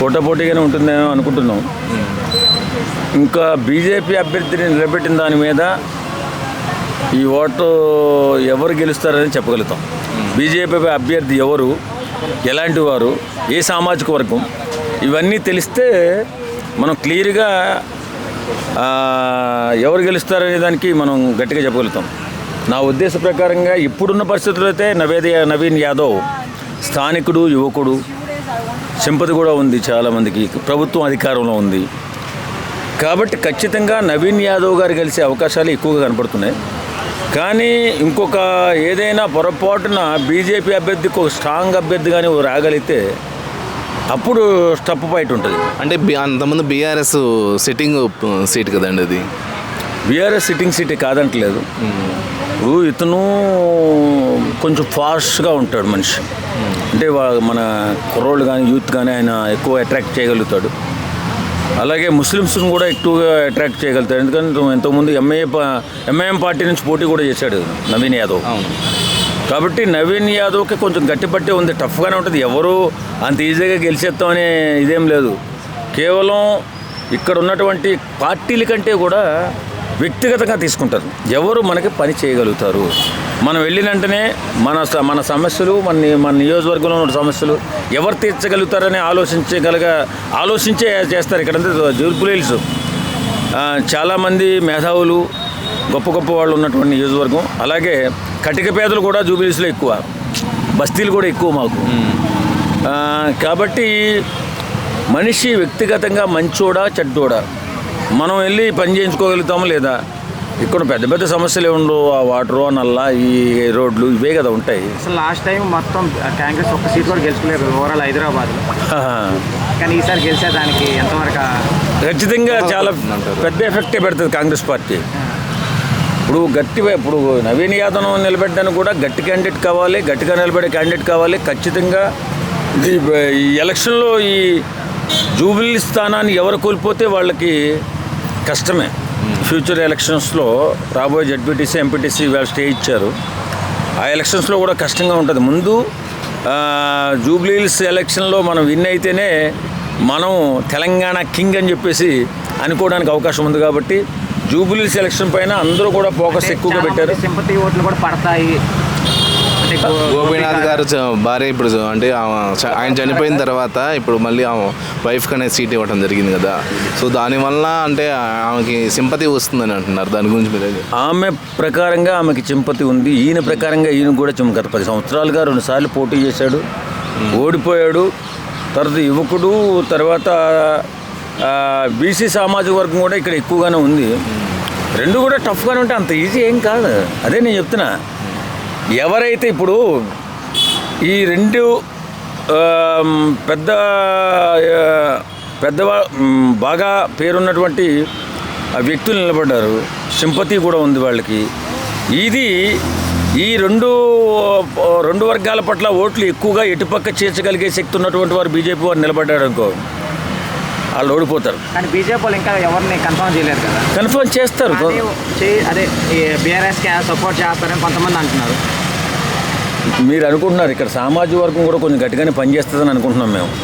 పోటాపోటీగానే ఉంటుందేమో అనుకుంటున్నాం. ఇంకా బీజేపీ అభ్యర్థిని నిలబెట్టిన దాని మీద ఈ ఓటు ఎవరు గెలుస్తారని చెప్పగలుగుతాం. బీజేపీ అభ్యర్థి ఎవరు ఎలాంటి వారు ఏ సామాజిక వర్గం ఇవన్నీ తెలిస్తే మనం క్లియర్గా ఎవరు గెలుస్తారనే దానికి మనం గట్టిగా చెప్పగలుగుతాం. నా ఉద్దేశ ప్రకారంగా ఇప్పుడున్న పరిస్థితుల్లో అయితే నవేద నవీన్ యాదవ్ స్థానికుడు యువకుడు సింపతి కూడా ఉంది చాలామందికి ప్రభుత్వం అధికారంలో ఉంది. కాబట్టి ఖచ్చితంగా నవీన్ యాదవ్ గారు గెలిచే అవకాశాలు ఎక్కువగా కనపడుతున్నాయి. కానీ ఇంకొక ఏదైనా పొరపాటున బీజేపీ అభ్యర్థికి ఒక స్ట్రాంగ్ అభ్యర్థి కానీ రాగలిగితే అప్పుడు స్టప్ ఫైట్ ఉంటుంది. అంటే అంతకుముందు బీఆర్ఎస్ సిట్టింగ్ సీట్ కదండి అది? బీఆర్ఎస్ సిట్టింగ్ సీట్ కాదంటలేదు. ఇప్పుడు ఇతను కొంచెం ఫాస్ట్గా ఉంటాడు మనిషి. అంటే మన కుర్రోళ్ళు కానీ యూత్ కానీ ఆయన ఎక్కువ అట్రాక్ట్ చేయగలుగుతాడు. అలాగే ముస్లిమ్స్ని కూడా ఎక్కువగా అట్రాక్ట్ చేయగలుగుతాడు. ఎందుకంటే ఎంతోమంది ఎంఐఏ ఎంఐఎం పార్టీ నుంచి పోటీ కూడా చేశాడు నవీన్ యాదవ్. కాబట్టి నవీన్ యాదవ్కి కొంచెం గట్టిపట్టే ఉంది. టఫ్గానే ఉంటుంది. ఎవరు అంత ఈజీగా గెలిచేస్తామనే ఇదేం లేదు. కేవలం ఇక్కడ ఉన్నటువంటి పార్టీల కంటే కూడా వ్యక్తిగతంగా తీసుకుంటారు. ఎవరు మనకి పని చేయగలుగుతారు? మనం వెళ్ళిన వెంటనే మన మన సమస్యలు మన మన నియోజకవర్గంలో ఉన్న సమస్యలు ఎవరు తీర్చగలుగుతారని ఆలోచించగలగ ఆలోచించే చేస్తారు ఇక్కడంతా జూర్పుల్ హిల్స్ ఆ, చాలామంది మేధావులు గొప్ప గొప్ప వాళ్ళు ఉన్నటువంటి నియోజకవర్గం. అలాగే కటిక పేదలు కూడా జూబిలీస్లో ఎక్కువ. బస్తీలు కూడా ఎక్కువ మాకు. కాబట్టి మనిషి వ్యక్తిగతంగా మంచోడా చెడ్డోడా? మనం వెళ్ళి పని చేయించుకోగలుగుతామా లేదా? ఇక్కడ పెద్ద పెద్ద సమస్యలు ఉండవు. ఆ వాటరు నల్ల ఈ రోడ్లు ఇవే కదా ఉంటాయి. అసలు లాస్ట్ టైం మొత్తం కాంగ్రెస్ ఒక్క సీట్ కూడా గెలుచుకోలేదు. ఓవరాల్ హైదరాబాద్లో. కానీ ఈసారి గెలిచేదానికి ఎంతవరకు ఖచ్చితంగా చాలా పెద్ద ఎఫెక్టే పెడుతుంది కాంగ్రెస్ పార్టీ. ఇప్పుడు గట్టి ఇప్పుడు నవీన్ యాదవ్ నిలబెట్టడానికి కూడా గట్టి క్యాండిడేట్ కావాలి గట్టిగా నిలబడే క్యాండిడేట్ కావాలి. ఖచ్చితంగా ఈ ఎలక్షన్లో ఈ జూబిలీ స్థానాన్ని ఎవరు కోల్పోతే వాళ్ళకి కష్టమే. ఫ్యూచర్ ఎలక్షన్స్లో రాబోయే జడ్పీటీసీ ఎంపీటీసీ వాళ్ళు స్టే ఇచ్చారు. ఆ ఎలక్షన్స్లో కూడా కష్టంగా ఉంటుంది. ముందు జూబ్లీహిల్స్ ఎలక్షన్లో మనం విన్ అయితేనే మనం తెలంగాణ కింగ్ అని చెప్పేసి అనుకోవడానికి అవకాశం ఉంది కాబట్టి జూబ్లీహిల్స్ ఎలక్షన్ పైన అందరూ కూడా ఫోకస్ ఎక్కువగా పెట్టారు. సింపతి ఓట్లు కూడా పడతాయి. గోపీనాథ్ గారు భార్య ఇప్పుడు అంటే ఆయన చనిపోయిన తర్వాత ఇప్పుడు మళ్ళీ ఆమె వైఫ్కి అనేది సీట్ ఇవ్వడం జరిగింది కదా. సో దానివల్ల అంటే ఆమెకి సింపతి వస్తుందని అంటున్నారు. దాని గురించి మీరు ఆమె ప్రకారంగా ఆమెకి చింపతి ఉంది. ఈయన ప్రకారంగా ఈయన కూడా గత పది సంవత్సరాలుగా రెండుసార్లు పోటీ చేశాడు. ఓడిపోయాడు. తర్వాత యువకుడు తర్వాత బీసీ సామాజిక వర్గం కూడా ఇక్కడ ఎక్కువగానే ఉంది. రెండు కూడా టఫ్గానే ఉంటే అంత ఈజీ ఏం కాదు. అదే నేను చెప్తున్నా. ఎవరైతే ఇప్పుడు ఈ రెండు పెద్ద మ్, బాగా పేరున్నటువంటి వ్యక్తులు నిలబడ్డారు. సింపతి కూడా ఉంది వాళ్ళకి. ఇది ఈ రెండు రెండు వర్గాల పట్ల ఓట్లు ఎక్కువగా ఎటుపక్క చేర్చగలిగే శక్తి ఉన్నటువంటి వారు బీజేపీ వారు నిలబడ్డారు అనుకో వాళ్ళు ఓడిపోతారు. కానీ బీజేపీ వాళ్ళు ఇంకా ఎవరిని కన్ఫర్మ్ చేయలేరు కదా. కన్ఫర్మ్ చేస్తారు. అదే బీఆర్ఎస్ సపోర్ట్ చేస్తారని కొంతమంది అంటున్నారు. మీరు అనుకుంటున్నారు ఇక్కడ సామాజిక వర్గం కూడా కొంచెం గట్టిగానే పనిచేస్తుందని అనుకుంటున్నాం మేము.